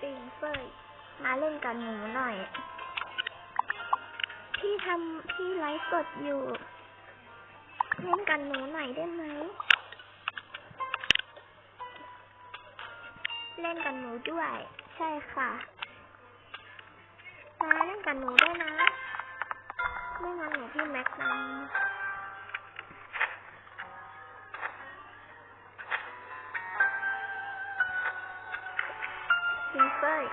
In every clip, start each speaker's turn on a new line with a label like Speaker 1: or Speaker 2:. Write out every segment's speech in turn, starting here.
Speaker 1: ปิงเฟยมาเล่นกับหนูหน่อย พี่ทำพี่ไลฟ์สดอยู่ เล่นกับหนูหน่อยได้ไหม เล่นกับหนูด้วย ใช่ค่ะ มาเล่นกับหนูด้วยนะ ไม่งั้นหนูพี่แม็กซ์นะ พิงเฟย์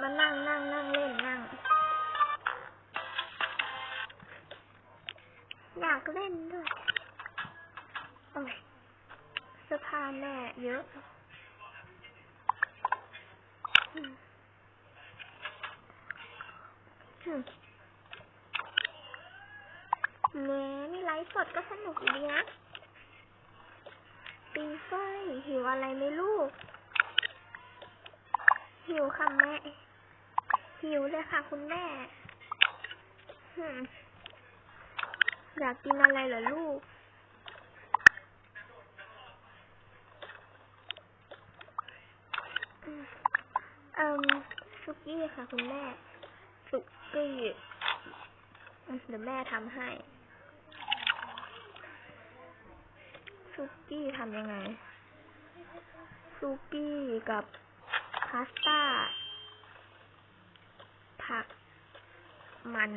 Speaker 1: มานั่งนั่งนั่งเล่นนั่ง อยากเล่นด้วยโอ้ยเสื้อผ้าแม่เยอะอืมอืมแหม่นี่ไลฟ์สดก็สนุกดีนะ ปิงเฟหิวอะไรไหมลูก หิวค่ะแม่ หิวเลยค่ะคุณแม่อยากกินอะไรเหรอลูกอืมเอ่มซุกี้ค่ะคุณแม่ซุกี้ เดี๋ยวแม่ทำให้ ซุกี้ทำยังไง ซุกี้กับพาสต้า ผัก มัน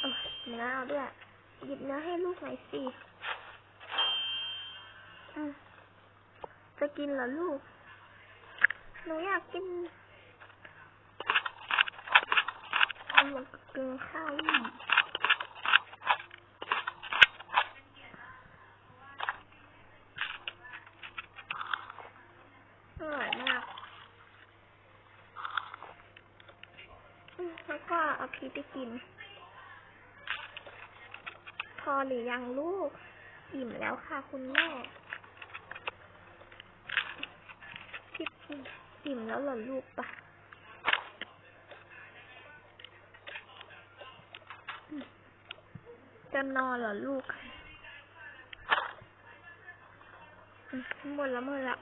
Speaker 1: เออเนื้อเอาด้วย หยิบเนื้อให้ลูกหน่อยสิจะกินเหรอลูก หนูอยากกินเอามากินข้าวอีกอร่อยมากอื มแล้วก็เอาพริกไปกิน พอหรือยังลูก อิ่มแล้วค่ะคุณแม่พี่อิ่มแล้วเหรอลูกปะจะนอนเหรอลูกหมดแล้วหมดแล้ว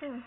Speaker 1: อืม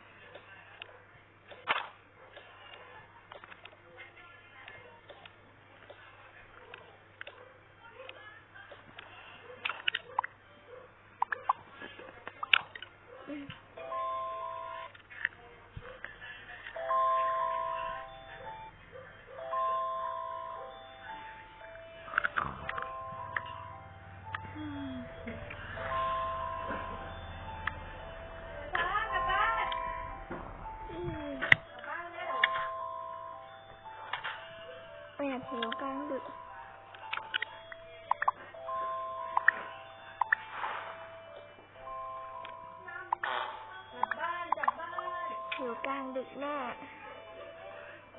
Speaker 1: วกลางดึกแน่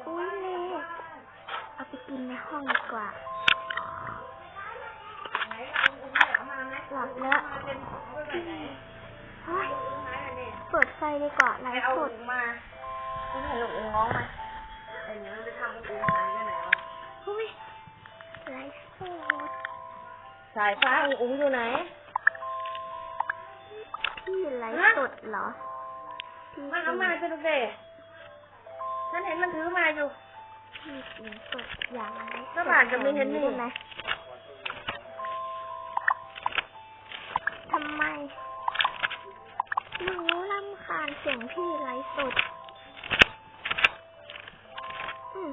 Speaker 1: อุ้ยเมย์เอาไปกินในห้องดีกว่าหลับแล้วเฮ้ยเปิดไฟดีกว่าไล
Speaker 2: ไป
Speaker 1: ฟ์สด
Speaker 2: มาคุณเห็นลูกอุ๋งร้องไหมไอ้เนี้ยมันไปทำอุ๋งหายไปไหนวะ
Speaker 1: อุ้ยไลฟ์สด
Speaker 2: สายฟ้าอุ๋งอุ๋งอยู่ไหน
Speaker 1: พี่ไลฟ์สดเหรอพี่
Speaker 2: มันเอามาจะดูเด็ก ฉันเห็นมันถือมาอยู่
Speaker 1: พี่กินสดอย่างไลฟ์ส
Speaker 2: ก็
Speaker 1: ด
Speaker 2: บาทจะไม่เห็นนี่
Speaker 1: ได้ไหมทำไมหนูรำคาญเสียงพี่ไลฟ์สด อืม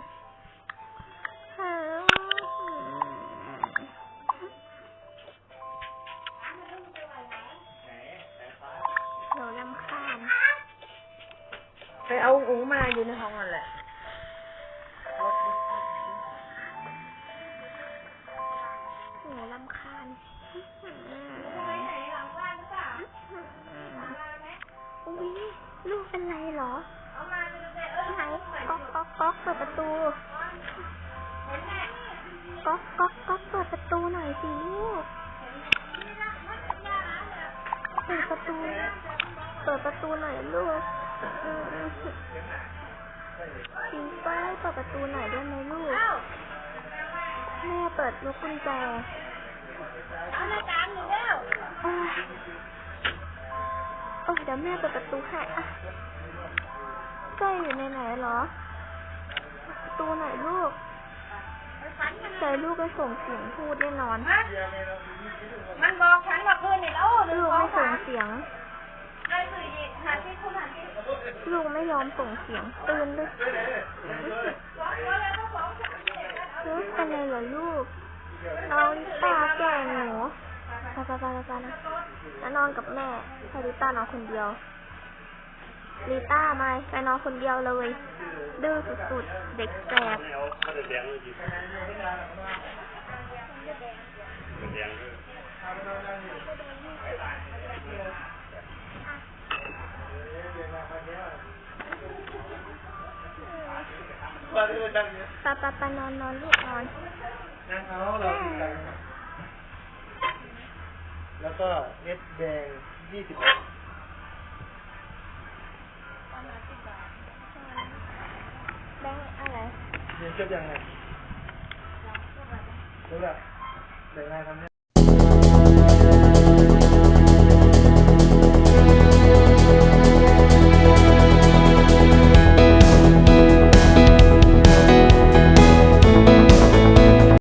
Speaker 2: ไปเอาอุ๋งมาอยู่ในห้องนั่นแหละ
Speaker 1: หนูรำคาญอุ้ยลูกเป็นไรเหรอไหนก๊อกก๊อกก๊อกเปิดประตูก๊อกก๊อกก๊อกเปิดประตูหน่อยสิลูกเปิดประตู เปิดประตูหน่อยลูก อืมปิงเป้ยเปิดประตูหน่อยได้ไหมลูก แม่เปิดลูกกุญแจ
Speaker 2: เอาหน้าต่างอยู่แล้ว
Speaker 1: โอ้ยเดี๋ยวแม่เปิดประตูให้อะก้อยอยู่ในไหนเหรอ ประตูไหนลูกใจลูกก็ส่งเสียงพูดแน่นอน
Speaker 2: มันบอกฉันว่าคืนนี่แล้ว
Speaker 1: ลูก
Speaker 2: สอ
Speaker 1: ไม่ส่
Speaker 2: ง
Speaker 1: เสียง ลูกไม่ยอมส่งเสียงตื่นด้วย
Speaker 2: สองตัวแล้วก็สองสามสี่
Speaker 1: เป็นไรเหรอลูกน้องลิต้าแกล้งหนูไปไปไปไปนะแล้วนอนกับแม่ให้ลิต้านอนคนเดียวลิต้าไม่ไปนอนคนเดียวเลย ดื้อสุดๆ เด็กแสบ
Speaker 3: ม่เอาข้าวแดงเลย ดิแดงด้วย
Speaker 1: ปะปะปะนอนนอนลูกนอน
Speaker 4: นั่งเอาเราติดกันแล้วก็เม็ดแดงยี่สิบ
Speaker 1: แบงค์อะไร
Speaker 4: เรียนจบยังไงรู้แล้วแต่งงานทำเนี่ย